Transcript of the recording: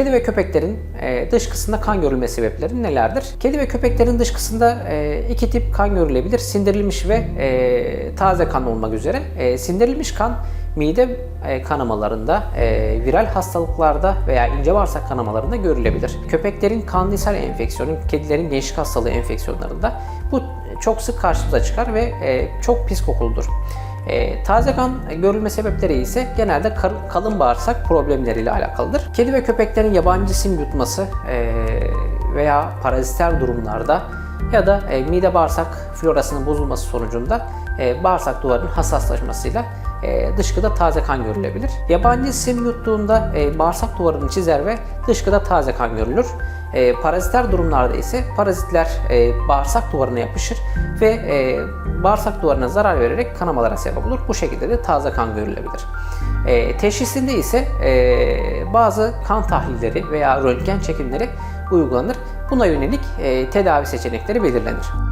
Kedi ve köpeklerin e, dışkısında kan görülme sebepleri nelerdir? Kedi ve köpeklerin dışkısında e, iki tip kan görülebilir. Sindirilmiş ve e, taze kan olmak üzere. E, sindirilmiş kan mide kanamalarında, viral hastalıklarda veya ince bağırsak kanamalarında görülebilir. Köpeklerin kandisel enfeksiyonu, kedilerin gençlik hastalığı enfeksiyonlarında bu çok sık karşımıza çıkar ve çok pis kokuludur. E, taze kan görülme sebepleri ise genelde kalın bağırsak problemleriyle alakalıdır. Kedi ve köpeklerin yabancı sim yutması e, veya paraziter durumlarda ya da e, mide bağırsak florasının bozulması sonucunda e, bağırsak duvarının hassaslaşmasıyla e, dışkıda taze kan görülebilir. Yabancı sim yuttuğunda e, bağırsak duvarını çizer ve dışkıda taze kan görülür. E, paraziter durumlarda ise parazitler e, bağırsak duvarına yapışır ve e, bağırsak duvarına zarar vererek kanamalara sebep olur. Bu şekilde de taze kan görülebilir. E, teşhisinde ise e, bazı kan tahlilleri veya röntgen çekimleri uygulanır. Buna yönelik e, tedavi seçenekleri belirlenir.